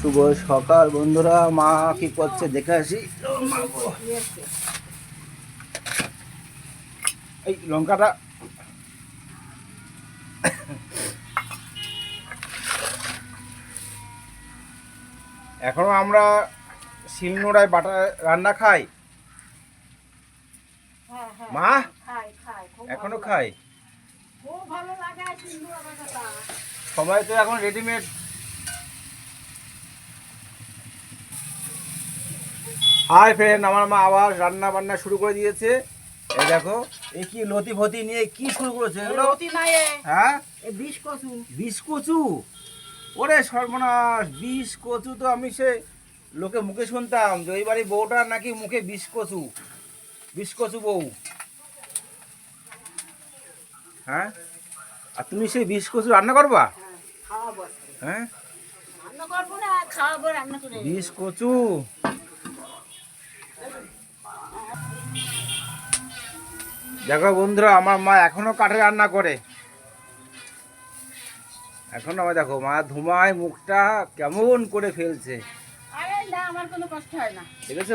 শুভ সকাল বন্ধুরা। মা কি করছে দেখে আসি। এই লঙ্কাটা। এখনও আমরা শিলনোড়ায় বাটা রান্না খাই? হ্যাঁ হ্যাঁ। মা? এখনও খাই? ভালো লাগে সবাই তো এখন রেডিমেড হাই ফ্রেন্ড আমার মা আবার রান্না বান্না শুরু করে দিয়েছে। এই দেখো এই কি লতি ফতি নিয়ে কি শুরু করেছে হ্যাঁ? এ বিষ কচু। বিষ কচু? ওরে সর্বনাশ বিষ কচু তো আমি সে লোকে মুখে শুনতাম যে ওই বাড়ি বউটা নাকি মুখে বিষ কচু। বিষ কচু বউ। হ্যাঁ? আর তুমি সেই বিষ কচু রান্না করবা? হ্যাঁ? বিষ কচু। দেখো বন্ধুরা আমার মা এখনও কাঠে রান্না করে। এখনও আমার দেখো মা ধুমায় মুখটা কেমন করে ফেলছে। আরে না আমার কোনো কষ্ট হয় না। দেখেছ?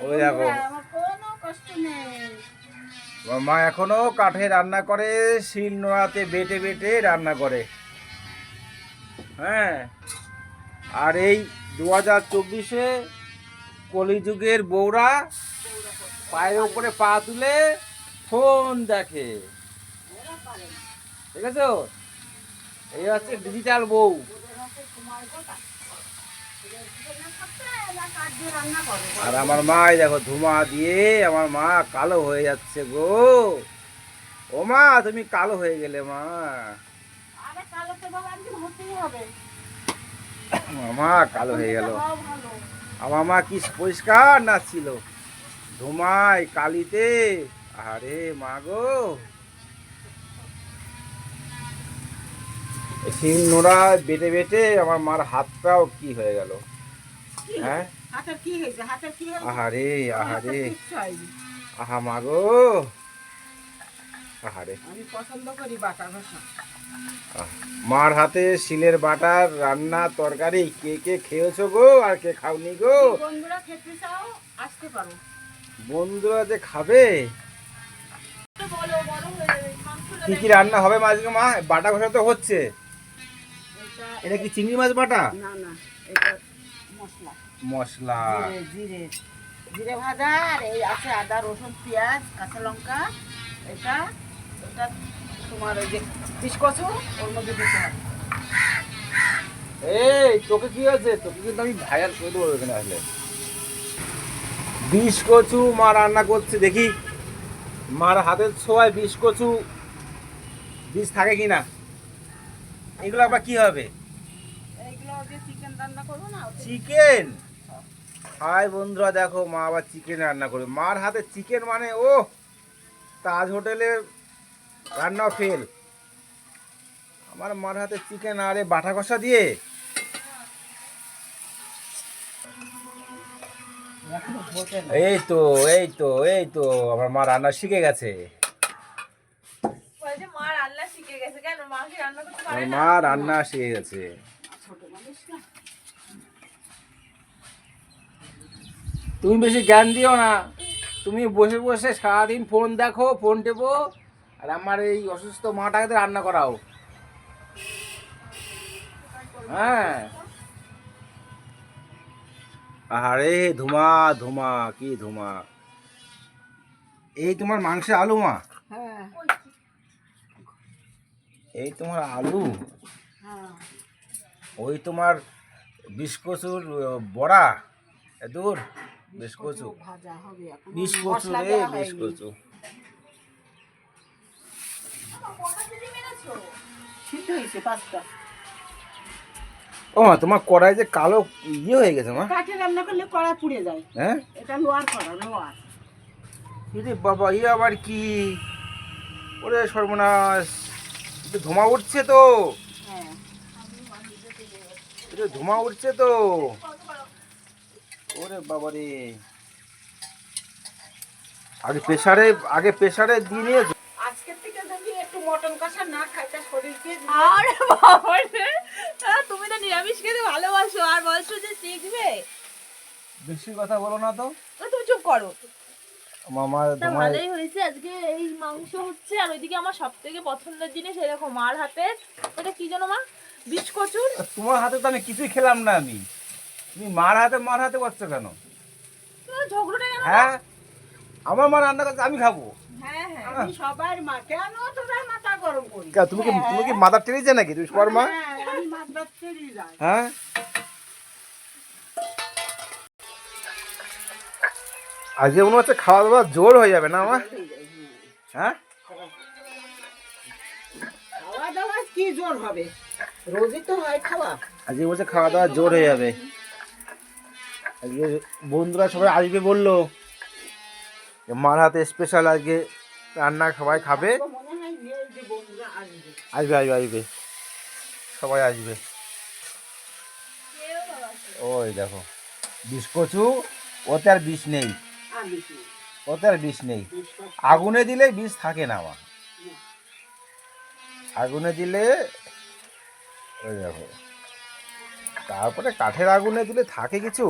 ওই দেখো। আমার কোনো কষ্ট নেই। মা এখনও কাঠে রান্না করে শিল নোড়াতে বেটে বেটে রান্না করে। হ্যাঁ। আর এই দু হাজার চব্বিশে কলিযুগের বউরা পায়ের উপরে পা তুলে ফোন দেখে। ঠিক আছে? এই হচ্ছে ডিজিটাল বউ। আর আমার মা দেখো, ধুমা দিয়ে আমার মা কালো হয়ে যাচ্ছে গো। ও মা, তুমি কালো হয়ে গেলে মা আরে কালো তো বাবা আজকে হতেই হবে মামা কালো হয়ে গেল। আমার মা কি পরিষ্কার না ছিল? ধুমায় কালিতে। আরে মা গো। শিল নোড়া বেটে বেটে আমার মার হাতটাও কি হয়ে গেল? হ্যাঁ? আহারে আহারে। আহা মা গো। আহারে। আমি পছন্দ করি বাটা আহ, মার হাতে শিলের বাটার রান্না তরকারি কে কে খেয়েছো গো আর কে খাওনি গো? বন্ধুরা খেতে চাও আসতে পারো। বন্ধুরা যে খাবে? কি কি রান্না হবে মা আজকে মা? বাটা ঘষা তো হচ্ছে। এটা কি চিংড়ি মাছ বাটা? না না এটা মশলা। মশলা। জিরে জিরে। জিরে ভাজা আর এই আছে আদা রসুন পেঁয়াজ কাঁচা লঙ্কা। এটা এটা তোমার ওই যে পিস কচু ওর মধ্যে দিতে হবে এই তোকে কি হয়েছে? তোকে কিন্তু আমি ভাইয়ার করে দেবো এখানে আসলে। বিষ কচু মা রান্না করছে দেখি। মার হাতের ছোঁয়ায় বিষ কচু বিষ থাকে কি না এগুলো আবার কি হবে? চিকেন রান্না করব না চিকেন হাই বন্ধুরা দেখো মা আবার চিকেন রান্না করে। মার হাতে চিকেন মানে ও তাজ হোটেলে রান্না ফেল আমার মার হাতে চিকেন আরে বাটা কষা দিয়ে। এই তো এই তো এই তো আমার মা রান্না শিখে গেছে। মা রান্না শিখে গেছে তুমি বেশি জ্ঞান দিও না। তুমি বসে বসে সারাদিন ফোন দেখো ফোন টেপো। আর আমার এই অসুস্থ মাটাকে তো রান্না করাও। হ্যাঁ। আরে ধুমা ধুমা কি ধুমা। এই তোমার মাংসে আলু মা? হ্যাঁ এই তোমার আলু? হ্যাঁ ওই তোমার বিস্কচুর বড়া? এ দূর বিস্কচু ভাজা হবে এখন। বিস্কচু রে বিস্কচু সিদ্ধ হয়েছে পাঁচটা। ও মা তোমার কড়াই যে কালো ইয়ে হয়ে গেছে মা। কাঠে রান্না করলে কড়া পুড়ে যায়। হ্যাঁ? এটা লোয়ার করা লোয়ার। ইরে বাবা আবার কি? ওরে সর্বনাশ। ধোঁয়া উঠছে তো। হ্যাঁ। এটা ধোঁয়া উঠছে তো। ওরে বাবা রে আগে প্রেসারে আগে প্রেসারে দিয়ে নিয়েছো? মটন কষা না খাইতে শরীর দিয়ে আর তুমি তো নিরামিষ খেতে ভালোবাসো আর বলছো যে শিখবে। বেশি কথা বলো না তো। তুমি চুপ করো। মামা ভালোই হয়েছে আজকে এই মাংস হচ্ছে আর ওইদিকে আমার সব থেকে পছন্দের জিনিস এরকম মার হাতে। এটা কি জানো মা? বিচ কচুর। তোমার হাতে তো আমি কিছুই খেলাম না আমি। তুমি মার হাতে মার হাতে করছ কেন? ঝগড়াটা কেন হ্যাঁ? আমার মা রান্না করছে আমি খাব। আমি সবার মা। কেন তোদের মাথা গরম করি তুমি কি তুমি কি নাকি? তুমি সবার মা? হ্যাঁ, আমি ছেড়ে হ্যাঁ। আজকে মনে হচ্ছে খাওয়া দাওয়া জোর হয়ে যাবে না আমার হ্যাঁ? খাওয়া দাওয়া কি জোর হবে? রোজই তো হয় খাওয়া। আজকে বলছে খাওয়া দাওয়া জোর হয়ে যাবে। আজকে বন্ধুরা সবাই আসবে বলল যে মার হাতে স্পেশাল আজকে রান্না সবাই খাবে। আসবে। আসবে আসবে সবাই আসবে। ওই দেখো বিষ কচু ওতে আর বিষ নেই। ওতে আর বিষ নেই। আগুনে দিলে বিষ থাকে না আমার আগুনে দিলে ওই দেখো। তারপরে কাঠের আগুনে দিলে থাকে কিছু?